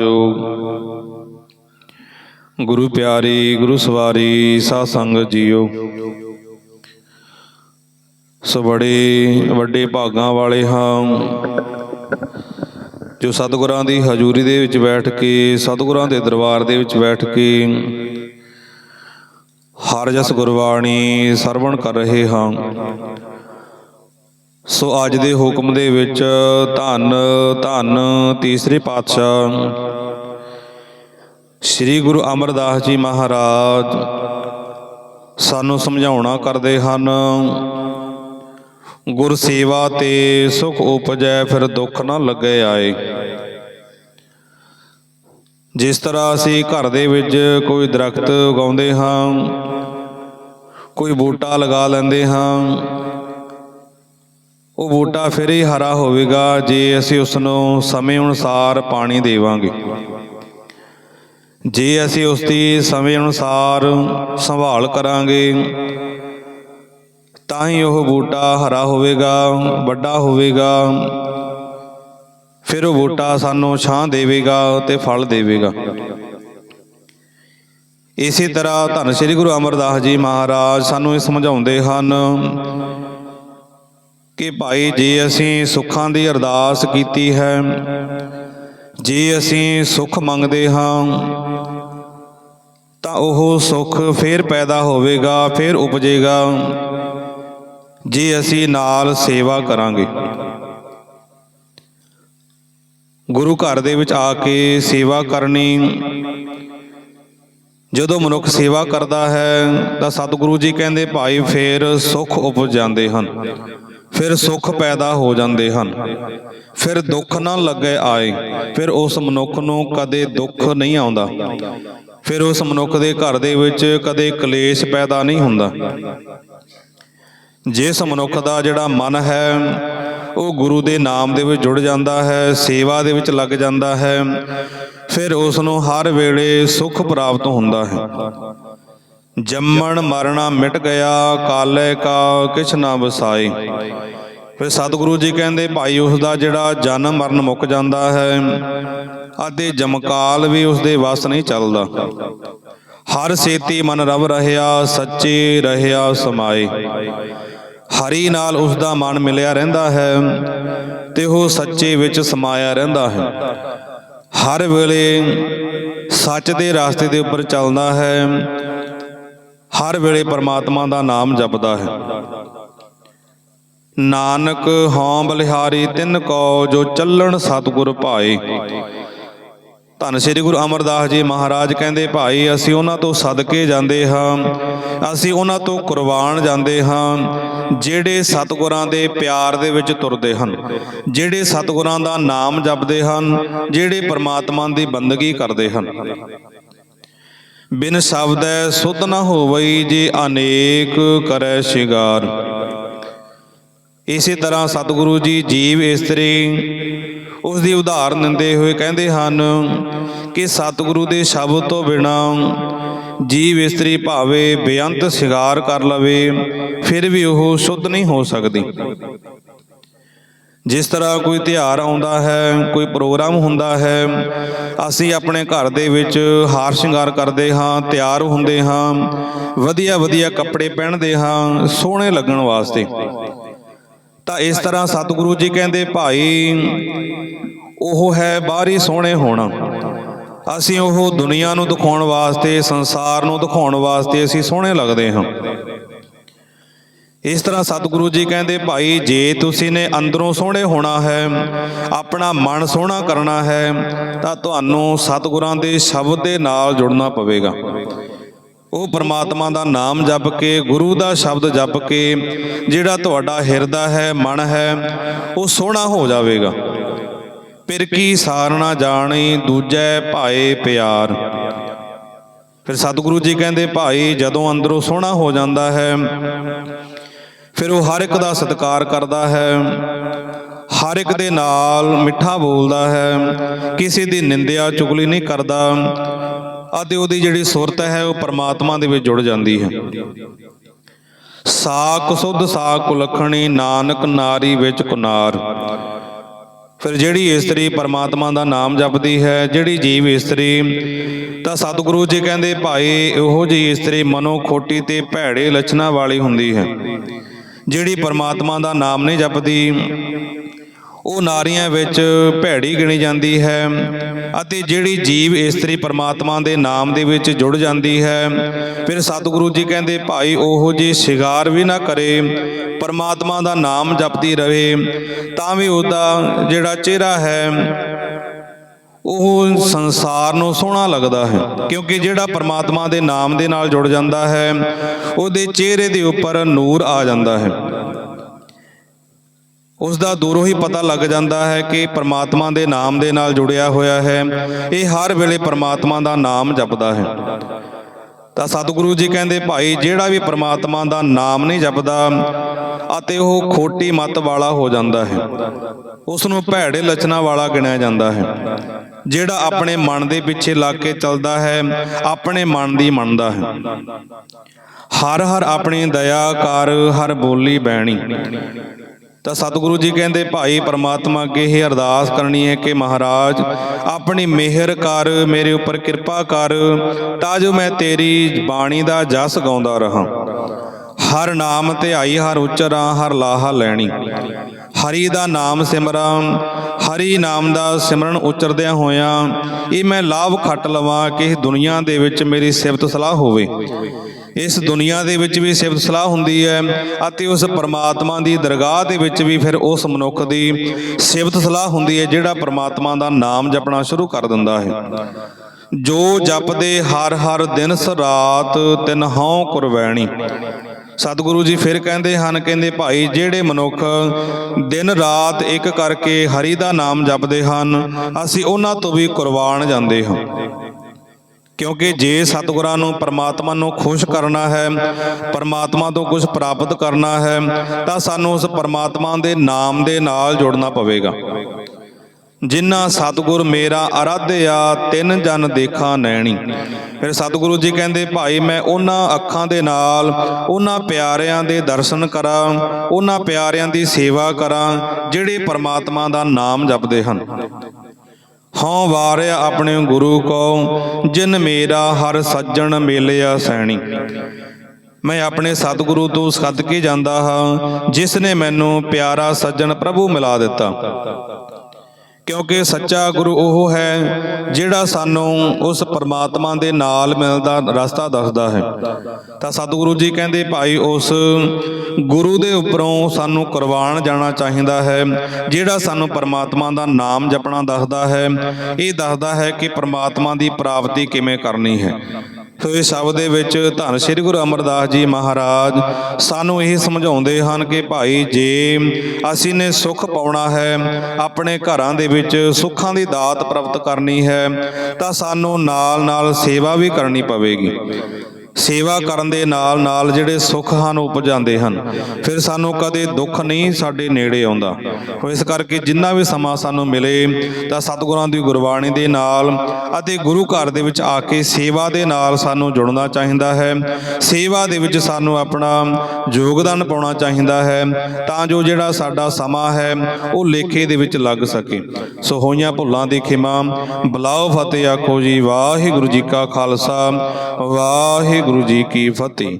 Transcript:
ਜੋ ਗੁਰੂ ਪਿਆਰੀ, ਗੁਰੂ ਸਵਾਰੀ ਸਾਧ ਸੰਗਤ ਜੀਓ। ਸੋ ਬੜੇ ਵੱਡੇ ਭਾਗਾਂ ਵਾਲੇ ਹਾਂ। ਜੋ ਸਤਿਗੁਰਾਂ ਦੀ ਹਜ਼ੂਰੀ ਦੇ ਵਿੱਚ ਬੈਠ ਕੇ, ਸਤਿਗੁਰਾਂ ਦੇ ਦਰਬਾਰ ਦੇ ਵਿੱਚ ਬੈਠ ਕੇ, ਹਰ ਜਸ ਗੁਰਬਾਣੀ ਸਰਵਣ ਕਰ ਰਹੇ ਹਾਂ। ਸੋ ਅੱਜ ਦੇ ਹੁਕਮ ਦੇ ਵਿੱਚ ਧੰਨ ਧੰਨ ਤੀਸਰੇ ਪਾਤਸ਼ਾਹ ਸ੍ਰੀ ਗੁਰੂ ਅਮਰਦਾਸ ਜੀ ਮਹਾਰਾਜ ਸਾਨੂੰ ਸਮਝਾਉਣਾ ਕਰਦੇ ਹਨ, ਗੁਰ ਸੇਵਾ ਤੇ ਸੁਖ ਉਪਜੈ, ਫਿਰ ਦੁੱਖ ਨਾ ਲੱਗੇ ਆਏ। ਜਿਸ ਤਰ੍ਹਾਂ ਅਸੀਂ ਘਰ ਦੇ ਵਿੱਚ ਕੋਈ ਦਰਖਤ ਉਗਾਉਂਦੇ ਹਾਂ, ਕੋਈ ਬੂਟਾ ਲਗਾ ਲੈਂਦੇ ਹਾਂ ਉਹ ਬੂਟਾ ਫਿਰ ਹੀ ਹਰਾ ਹੋਵੇਗਾ, ਜੇ ਅਸੀਂ ਉਸ ਨੂੰ ਸਮੇਂ ਅਨੁਸਾਰ ਪਾਣੀ ਦੇਵਾਂਗੇ। ਜੇ ਅਸੀਂ ਉਸ ਦੀ ਸਮੇਂ ਅਨੁਸਾਰ ਸੰਭਾਲ ਕਰਾਂਗੇ, ਤਾਂ ਹੀ ਉਹ ਬੂਟਾ ਹਰਾ ਹੋਵੇਗਾ, ਵੱਡਾ ਹੋਵੇਗਾ। ਫਿਰ ਉਹ ਬੂਟਾ ਸਾਨੂੰ ਛਾਂ ਦੇਵੇਗਾ ਤੇ ਫਲ ਦੇਵੇਗਾ। ਇਸੇ ਤਰ੍ਹਾਂ ਧੰਨ ਸ੍ਰੀ ਗੁਰੂ ਅਮਰਦਾਸ ਜੀ ਮਹਾਰਾਜ ਸਾਨੂੰ ਇਹ ਸਮਝਾਉਂਦੇ ਹਨ ਕਿ ਭਾਈ ਜੇ ਅਸੀਂ ਸੁੱਖਾਂ ਦੀ ਅਰਦਾਸ ਕੀਤੀ ਹੈ, ਜੇ ਅਸੀਂ ਸੁੱਖ ਮੰਗਦੇ ਹਾਂ, ਤਾਂ ਉਹ ਸੁੱਖ ਫੇਰ ਪੈਦਾ ਹੋਵੇਗਾ, ਫੇਰ ਉਪਜੇਗਾ। ਜੇ ਅਸੀਂ ਨਾਲ ਸੇਵਾ ਕਰਾਂਗੇ। ਗੁਰੂ ਘਰ ਦੇ ਵਿੱਚ ਆ ਕੇ ਸੇਵਾ ਕਰਨੀ, ਜਦੋਂ ਮਨੁੱਖ ਸੇਵਾ ਕਰਦਾ ਹੈ, ਤਾਂ ਸਤਿਗੁਰੂ ਜੀ ਕਹਿੰਦੇ, ਭਾਈ, ਫੇਰ ਸੁੱਖ ਉਪਜ ਜਾਂਦੇ ਹਨ। ਫਿਰ ਸੁੱਖ ਪੈਦਾ ਹੋ ਜਾਂਦੇ ਹਨ। ਫਿਰ ਦੁੱਖ ਨਾ ਲੱਗੇ ਆਏ। ਫਿਰ ਉਸ ਮਨੁੱਖ ਨੂੰ ਕਦੇ ਦੁੱਖ ਨਹੀਂ ਆਉਂਦਾ। ਫਿਰ ਉਸ ਮਨੁੱਖ ਦੇ ਘਰ ਦੇ ਵਿੱਚ ਕਦੇ ਕਲੇਸ਼ ਪੈਦਾ ਨਹੀਂ ਹੁੰਦਾ। ਜਿਸ ਮਨੁੱਖ ਦਾ ਜਿਹੜਾ ਮਨ ਹੈ, ਉਹ ਗੁਰੂ ਦੇ ਨਾਮ ਦੇ ਵਿੱਚ ਜੁੜ ਜਾਂਦਾ ਹੈ, ਸੇਵਾ ਦੇ ਵਿੱਚ ਲੱਗ ਜਾਂਦਾ ਹੈ। ਫਿਰ ਉਸ ਨੂੰ ਹਰ ਵੇਲੇ ਸੁੱਖ ਪ੍ਰਾਪਤ ਹੁੰਦਾ ਹੈ। ਜੰਮਣ ਮਰਣਾ ਮਿਟ ਗਿਆ, ਕਾਲੇ ਕਾ ਕਿਛ ਨਾ ਵਸਾਏ ਫਿਰ ਸਤਿਗੁਰੂ ਜੀ ਕਹਿੰਦੇ, ਭਾਈ ਉਸ ਦਾ ਜਿਹੜਾ ਜਨਮ ਮਰਨ ਮੁੱਕ ਜਾਂਦਾ ਹੈ ਅਤੇ ਜਮਕਾਲ ਵੀ ਉਸ ਦੇ ਵਸ ਨਹੀਂ ਚੱਲਦਾ। ਹਰ ਸੇਤੀ ਮਨ ਰਵ ਰਹਿਆ, ਸੱਚੇ ਰਹਿਆ ਸਮਾਏ ਹਰੀ ਨਾਲ ਉਸ ਦਾ ਮਨ ਮਿਲਿਆ ਰਹਿੰਦਾ ਹੈ, ਤੇ ਉਹ ਸੱਚੇ ਵਿੱਚ ਸਮਾਇਆ ਰਹਿੰਦਾ ਹੈ। ਹਰ ਵੇਲੇ ਸੱਚ ਦੇ ਰਸਤੇ ਦੇ ਉੱਪਰ ਚੱਲਦਾ ਹੈ ਹਰ ਵੇਲੇ ਪਰਮਾਤਮਾ ਦਾ ਨਾਮ ਜਪਦਾ ਹੈ। ਨਾਨਕ ਹਉ ਬਲਿਹਾਰੀ, ਤਿੰਨ ਕੋ ਜੋ ਚੱਲਣ ਸਤਿਗੁਰ ਭਾਏ। ਧੰਨ ਸ੍ਰੀ ਗੁਰੂ ਅਮਰਦਾਸ ਜੀ ਮਹਾਰਾਜ ਕਹਿੰਦੇ, ਭਾਈ, ਅਸੀਂ ਉਹਨਾਂ ਤੋਂ ਸਦਕੇ ਜਾਂਦੇ ਹਾਂ। ਅਸੀਂ ਉਹਨਾਂ ਤੋਂ ਕੁਰਬਾਨ ਜਾਂਦੇ ਹਾਂ, ਜਿਹੜੇ ਸਤਿਗੁਰਾਂ ਦੇ ਪਿਆਰ ਦੇ ਵਿੱਚ ਤੁਰਦੇ ਹਨ, ਜਿਹੜੇ ਸਤਿਗੁਰਾਂ ਦਾ ਨਾਮ ਜਪਦੇ ਹਨ, ਜਿਹੜੇ ਪਰਮਾਤਮਾ ਦੀ ਬੰਦਗੀ ਕਰਦੇ ਹਨ। ਬਿਨ ਸ਼ਬਦੈ ਸੁਧ ਨ ਹੋਵਈ ਜੇ ਅਨੇਕ ਕਰੈ ਸ਼ਿੰਗਾਰ। ਇਸੇ ਤਰ੍ਹਾਂ ਸਤਿਗੁਰੂ ਜੀ ਜੀਵ ਇਸਤਰੀ ਉਸ ਦੀ ਉਦਾਹਰਨ ਦਿੰਦੇ ਹੋਏ ਕਹਿੰਦੇ ਹਨ ਕਿ ਸਤਿਗੁਰੂ ਦੇ ਸ਼ਬਦ ਤੋਂ ਬਿਨਾ ਜੀਵ ਇਸਤਰੀ ਭਾਵੇਂ ਬੇਅੰਤ ਸ਼ਿੰਗਾਰ ਕਰ ਲਵੇ, ਫਿਰ ਵੀ ਉਹ ਸ਼ੁੱਧ ਨਹੀਂ ਹੋ ਸਕਦੀ। ਜਿਸ ਤਰ੍ਹਾਂ ਕੋਈ ਤਿਉਹਾਰ ਆਉਂਦਾ ਹੈ, ਕੋਈ ਪ੍ਰੋਗਰਾਮ ਹੁੰਦਾ ਹੈ, ਅਸੀਂ ਆਪਣੇ ਘਰ ਦੇ ਵਿੱਚ ਹਾਰ ਸ਼ਿੰਗਾਰ ਕਰਦੇ ਹਾਂ, ਤਿਆਰ ਹੁੰਦੇ ਹਾਂ, ਵਧੀਆ ਵਧੀਆ ਕੱਪੜੇ ਪਹਿਨਦੇ ਹਾਂ, ਸੋਹਣੇ ਲੱਗਣ ਵਾਸਤੇ। ਤਾਂ ਇਸ ਤਰ੍ਹਾਂ ਸਤਿਗੁਰੂ ਜੀ ਕਹਿੰਦੇ, ਭਾਈ, ਉਹ ਹੈ ਬਾਹਰੀ ਸੋਹਣੇ ਹੋਣਾ। ਅਸੀਂ ਉਹ ਦੁਨੀਆ ਨੂੰ ਦਿਖਾਉਣ ਵਾਸਤੇ, ਸੰਸਾਰ ਨੂੰ ਦਿਖਾਉਣ ਵਾਸਤੇ ਅਸੀਂ ਸੋਹਣੇ ਲੱਗਦੇ ਹਾਂ। ਇਸ ਤਰ੍ਹਾਂ ਸਤਿਗੁਰੂ ਜੀ ਕਹਿੰਦੇ, ਭਾਈ, ਜੇ ਤੁਸੀਂ ਨੇ ਅੰਦਰੋਂ ਸੋਹਣੇ ਹੋਣਾ ਹੈ, ਆਪਣਾ ਮਨ ਸੋਹਣਾ ਕਰਨਾ ਹੈ, ਤਾਂ ਤੁਹਾਨੂੰ ਸਤਿਗੁਰਾਂ ਦੇ ਸ਼ਬਦ ਦੇ ਨਾਲ ਜੁੜਨਾ ਪਵੇਗਾ। ਉਹ ਪਰਮਾਤਮਾ ਦਾ ਨਾਮ ਜਪ ਕੇ, ਗੁਰੂ ਦਾ ਸ਼ਬਦ ਜਪ ਕੇ, ਜਿਹੜਾ ਤੁਹਾਡਾ ਹਿਰਦਾ ਹੈ, ਮਨ ਹੈ, ਉਹ ਸੋਹਣਾ ਹੋ ਜਾਵੇਗਾ। ਫਿਰ ਕੀ ਸਾਰਣਾ ਜਾਣੀ, ਦੂਜੈ ਭਾਏ ਪਿਆਰ। ਫਿਰ ਸਤਿਗੁਰੂ ਜੀ ਕਹਿੰਦੇ, ਭਾਈ, ਜਦੋਂ ਅੰਦਰੋਂ ਸੋਹਣਾ ਹੋ ਜਾਂਦਾ ਹੈ ਫਿਰ ਉਹ ਹਰ ਇੱਕ ਦਾ ਸਤਿਕਾਰ ਕਰਦਾ ਹੈ। ਹਰ ਇੱਕ ਦੇ ਨਾਲ ਮਿੱਠਾ ਬੋਲਦਾ ਹੈ। ਕਿਸੇ ਦੀ ਨਿੰਦਿਆ ਚੁਗਲੀ ਨਹੀਂ ਕਰਦਾ। ਅਤੇ ਉਹਦੀ ਜਿਹੜੀ ਸੁਰਤ ਹੈ, ਉਹ ਪਰਮਾਤਮਾ ਦੇ ਵਿੱਚ ਜੁੜ ਜਾਂਦੀ ਹੈ। ਸਾਕ ਸੁਧ ਸਾਕ ਕੁਲਖਣੀ ਨਾਨਕ ਨਾਰੀ ਵਿੱਚ ਕੁਨਾਰ। ਫਿਰ ਜਿਹੜੀ ਇਸਤਰੀ ਪਰਮਾਤਮਾ ਦਾ ਨਾਮ ਜਪਦੀ ਹੈ, ਜਿਹੜੀ ਜੀਵ ਇਸਤਰੀ, ਤਾਂ ਸਤਿਗੁਰੂ ਜੀ ਕਹਿੰਦੇ, ਭਾਈ ਉਹੋ ਜਿਹੀ ਇਸਤਰੀ ਮਨੋ ਖੋਟੀ ਤੇ ਭੈੜੇ ਲੱਛਣਾਂ ਵਾਲੀ ਹੁੰਦੀ ਹੈ। ਜਿਹੜੀ ਪਰਮਾਤਮਾ ਦਾ ਨਾਮ ਨਹੀਂ ਜਪਦੀ ਉਹ ਨਾਰੀਆਂ ਵਿੱਚ ਭੈੜੀ ਗਿਣੀ ਜਾਂਦੀ ਹੈ ਅਤੇ ਜਿਹੜੀ ਜੀਵ ਇਸਤਰੀ ਪਰਮਾਤਮਾ ਦੇ ਨਾਮ ਦੇ ਵਿੱਚ ਜੁੜ ਜਾਂਦੀ ਹੈ। ਫਿਰ ਸਤਿਗੁਰੂ ਜੀ ਕਹਿੰਦੇ ਭਾਈ ਉਹੋ ਜੀ ਸ਼ਿੰਗਾਰ ਵੀ ਨਾ ਕਰੇ ਪਰਮਾਤਮਾ ਦਾ ਨਾਮ ਜਪਦੀ ਰਹੇ ਤਾਂ ਵੀ ਉਹਦਾ ਜਿਹੜਾ ਚਿਹਰਾ ਹੈ ਉਹ ਸੰਸਾਰ ਨੂੰ ਸੋਹਣਾ ਲੱਗਦਾ ਹੈ, ਕਿਉਂਕਿ ਜਿਹੜਾ ਪਰਮਾਤਮਾ ਦੇ ਨਾਮ ਦੇ ਨਾਲ ਜੁੜ ਜਾਂਦਾ ਹੈ, ਉਹਦੇ ਚਿਹਰੇ ਦੇ ਉੱਪਰ ਨੂਰ ਆ ਜਾਂਦਾ ਹੈ। ਉਸ ਦਾ ਦੂਰੋਂ ਹੀ ਪਤਾ ਲੱਗ ਜਾਂਦਾ ਹੈ ਕਿ ਪਰਮਾਤਮਾ ਦੇ ਨਾਮ ਦੇ ਨਾਲ ਜੁੜਿਆ ਹੋਇਆ ਹੈ। ਇਹ ਹਰ ਵੇਲੇ ਪਰਮਾਤਮਾ ਦਾ ਨਾਮ ਜਪਦਾ ਹੈ। ਤਾਂ ਸਤਿਗੁਰੂ ਜੀ ਕਹਿੰਦੇ, ਭਾਈ, ਜਿਹੜਾ ਵੀ ਪਰਮਾਤਮਾ ਦਾ ਨਾਮ ਨਹੀਂ ਜਪਦਾ ਅਤੇ ਉਹ ਖੋਟੀ ਮਤ ਵਾਲਾ ਹੋ ਜਾਂਦਾ ਹੈ ਉਸ ਨੂੰ ਭੈੜੇ ਲੱਛਣਾਂ ਵਾਲਾ ਗਿਣਿਆ ਜਾਂਦਾ ਹੈ, ਜਿਹੜਾ ਆਪਣੇ ਮਨ ਦੇ ਪਿੱਛੇ ਲੱਗ ਕੇ ਚੱਲਦਾ ਹੈ, ਆਪਣੇ ਮਨ ਦੀ ਮੰਨਦਾ ਹੈ। ਹਰ ਹਰ ਆਪਣੀ ਦਇਆ ਕਰ, ਹਰ ਬੋਲੀ ਬੈਣੀ ਤਾਂ ਸਤਿਗੁਰੂ ਜੀ ਕਹਿੰਦੇ, ਭਾਈ ਪਰਮਾਤਮਾ ਅੱਗੇ ਇਹ ਅਰਦਾਸ ਕਰਨੀ ਹੈ ਕਿ ਮਹਾਰਾਜ, ਆਪਣੀ ਮਿਹਰ ਕਰ, ਮੇਰੇ ਉੱਪਰ ਕਿਰਪਾ ਕਰ, ਤਾਂ ਜੋ ਮੈਂ ਤੇਰੀ ਬਾਣੀ ਦਾ ਜਸ ਗਾਉਂਦਾ ਰਹਾ। ਹਰ ਨਾਮ ਧਿਆਈ ਹਰ ਉਚਰਾਂ ਹਰ ਲਾਹਾ ਲੈਣੀ। ਹਰੀ ਦਾ ਨਾਮ ਸਿਮਰਾਂ ਹਰੀ ਨਾਮ ਦਾ ਸਿਮਰਨ ਉਚਰਦਿਆਂ ਹੋਇਆਂ ਇਹ ਮੈਂ ਲਾਭ ਖੱਟ ਲਵਾਂ ਕਿ ਇਸ ਦੁਨੀਆ ਦੇ ਵਿੱਚ ਮੇਰੀ ਸਿਫਤ ਸਲਾਹ ਹੋਵੇ। ਇਸ ਦੁਨੀਆ ਦੇ ਵਿੱਚ ਵੀ ਸਿਫਤ ਸਲਾਹ ਹੁੰਦੀ ਹੈ ਅਤੇ ਉਸ ਪਰਮਾਤਮਾ ਦੀ ਦਰਗਾਹ ਦੇ ਵਿੱਚ ਵੀ ਫਿਰ ਉਸ ਮਨੁੱਖ ਦੀ ਸਿਫਤ ਸਲਾਹ ਹੁੰਦੀ ਹੈ ਜਿਹੜਾ ਪਰਮਾਤਮਾ ਦਾ ਨਾਮ ਜਪਣਾ ਸ਼ੁਰੂ ਕਰ ਦਿੰਦਾ ਹੈ। ਜੋ ਜਪਦੇ ਹਰ ਹਰ ਦਿਨ ਸ ਰਾਤ ਤਿਨ ਹਉ ਕੁਰਬੈਣੀ। ਸਤਿਗੁਰੂ ਜੀ ਫਿਰ ਕਹਿੰਦੇ ਹਨ, ਕਹਿੰਦੇ ਭਾਈ ਜਿਹੜੇ ਮਨੁੱਖ ਦਿਨ ਰਾਤ ਇੱਕ ਕਰਕੇ ਹਰੀ ਦਾ ਨਾਮ ਜਪਦੇ ਹਨ, ਅਸੀਂ ਉਹਨਾਂ ਤੋਂ ਵੀ ਕੁਰਬਾਨ ਜਾਂਦੇ ਹਾਂ। ਕਿਉਂਕਿ ਜੇ ਸਤਿਗੁਰਾਂ ਨੂੰ, ਪਰਮਾਤਮਾ ਨੂੰ ਖੁਸ਼ ਕਰਨਾ ਹੈ, ਪਰਮਾਤਮਾ ਤੋਂ ਕੁਝ ਪ੍ਰਾਪਤ ਕਰਨਾ ਹੈ, ਤਾਂ ਸਾਨੂੰ ਉਸ ਪਰਮਾਤਮਾ ਦੇ ਨਾਮ ਦੇ ਨਾਲ ਜੁੜਨਾ ਪਵੇਗਾ। ਜਿਨ੍ਹਾਂ ਸਤਿਗੁਰ ਮੇਰਾ ਅਰਾਧਿਆ ਤਿੰਨ ਜਨ ਦੇਖਾਂ ਨੈਣੀ। ਫਿਰ ਸਤਿਗੁਰੂ ਜੀ ਕਹਿੰਦੇ, ਭਾਈ, ਮੈਂ ਉਹਨਾਂ ਅੱਖਾਂ ਦੇ ਨਾਲ, ਉਹਨਾਂ ਪਿਆਰਿਆਂ ਦੇ ਦਰਸ਼ਨ ਕਰਾਂ, ਉਹਨਾਂ ਪਿਆਰਿਆਂ ਦੀ ਸੇਵਾ ਕਰਾਂ, ਜਿਹੜੇ ਪਰਮਾਤਮਾ ਦਾ ਨਾਮ ਜਪਦੇ ਹਨ। ਹਉ ਵਾਰਿਆ ਆਪਣੇ ਗੁਰੂ ਕੋ ਜਿਨ ਮੇਰਾ ਹਰ ਸੱਜਣ ਮੇਲਿਆ ਸੈਣੀ। ਮੈਂ ਆਪਣੇ ਸਤਿਗੁਰੂ ਤੋਂ ਸਦਕੇ ਜਾਂਦਾ ਹਾਂ, ਜਿਸ ਨੇ ਮੈਨੂੰ ਪਿਆਰਾ ਸੱਜਣ ਪ੍ਰਭੂ ਮਿਲਾ ਦਿੱਤਾ। ਕਿਉਂਕਿ ਸੱਚਾ ਗੁਰੂ ਉਹ ਹੈ ਜਿਹੜਾ ਸਾਨੂੰ ਉਸ ਪਰਮਾਤਮਾ ਦੇ ਨਾਲ ਮਿਲਦਾ, ਰਸਤਾ ਦੱਸਦਾ ਹੈ। ਤਾਂ ਸਤਿਗੁਰੂ ਜੀ ਕਹਿੰਦੇ, ਭਾਈ, ਉਸ ਗੁਰੂ ਦੇ ਉੱਪਰੋਂ ਸਾਨੂੰ ਕੁਰਬਾਨ ਜਾਣਾ ਚਾਹੀਦਾ ਹੈ, ਜਿਹੜਾ ਸਾਨੂੰ ਪਰਮਾਤਮਾ ਦਾ ਨਾਮ ਜਪਣਾ ਦੱਸਦਾ ਹੈ। ਇਹ ਦੱਸਦਾ ਹੈ ਕਿ ਪਰਮਾਤਮਾ ਦੀ ਪ੍ਰਾਪਤੀ ਕਿਵੇਂ ਕਰਨੀ ਹੈ। ਸੋ ਇਹ ਸ਼ਬਦ ਦੇ ਵਿੱਚ ਧੰਨ ਸ੍ਰੀ ਗੁਰੂ ਅਮਰਦਾਸ ਜੀ ਮਹਾਰਾਜ, ਸਾਨੂੰ ਇਹ ਸਮਝਾਉਂਦੇ ਹਨ ਕਿ ਭਾਈ ਜੇ ਅਸੀਂ ਨੇ ਸੁਖ ਪਾਉਣਾ ਹੈ, ਆਪਣੇ ਘਰਾਂ ਦੇ ਵਿੱਚ ਸੁੱਖਾਂ ਦੀ ਦਾਤ ਪ੍ਰਾਪਤ ਕਰਨੀ ਹੈ, ਤਾਂ ਸਾਨੂੰ ਨਾਲ-ਨਾਲ ਸੇਵਾ ਵੀ ਕਰਨੀ ਪਵੇਗੀ। ਸੇਵਾ ਕਰਨ ਦੇ ਨਾਲ ਨਾਲ ਜਿਹੜੇ ਸੁੱਖ ਹਨ ਉਪਜ ਹਨ। ਫਿਰ ਸਾਨੂੰ ਕਦੇ ਦੁੱਖ ਨਹੀਂ ਸਾਡੇ ਨੇੜੇ ਆਉਂਦਾ। ਇਸ ਕਰਕੇ ਜਿੰਨਾ ਵੀ ਸਮਾਂ ਸਾਨੂੰ ਮਿਲੇ, ਤਾਂ ਸਤਿਗੁਰਾਂ ਦੀ ਗੁਰਬਾਣੀ ਦੇ ਨਾਲ ਅਤੇ ਗੁਰੂ ਘਰ ਦੇ ਵਿੱਚ ਆ ਕੇ ਸੇਵਾ ਦੇ ਨਾਲ ਸਾਨੂੰ ਜੁੜਨਾ ਚਾਹੀਦਾ ਹੈ। ਸੇਵਾ ਦੇ ਵਿੱਚ ਸਾਨੂੰ ਆਪਣਾ ਯੋਗਦਾਨ ਪਾਉਣਾ ਚਾਹੀਦਾ ਹੈ, ਤਾਂ ਜੋ ਜਿਹੜਾ ਸਾਡਾ ਸਮਾਂ ਹੈ, ਉਹ ਲੇਖੇ ਦੇ ਵਿੱਚ ਲੱਗ ਸਕੇ। ਸੋ ਹੋਈਆਂ ਭੁੱਲਾਂ ਦੀ ਖਿਮਾ, ਬਲਾਓ ਫਤਿਹ ਆਖੋ ਜੀ, ਵਾਹਿਗੁਰੂ ਜੀ ਕਾ ਖਾਲਸਾ ਵਾਹਿਗੁਰੂ ਜੀ ਕੀ ਫਤਿਹ।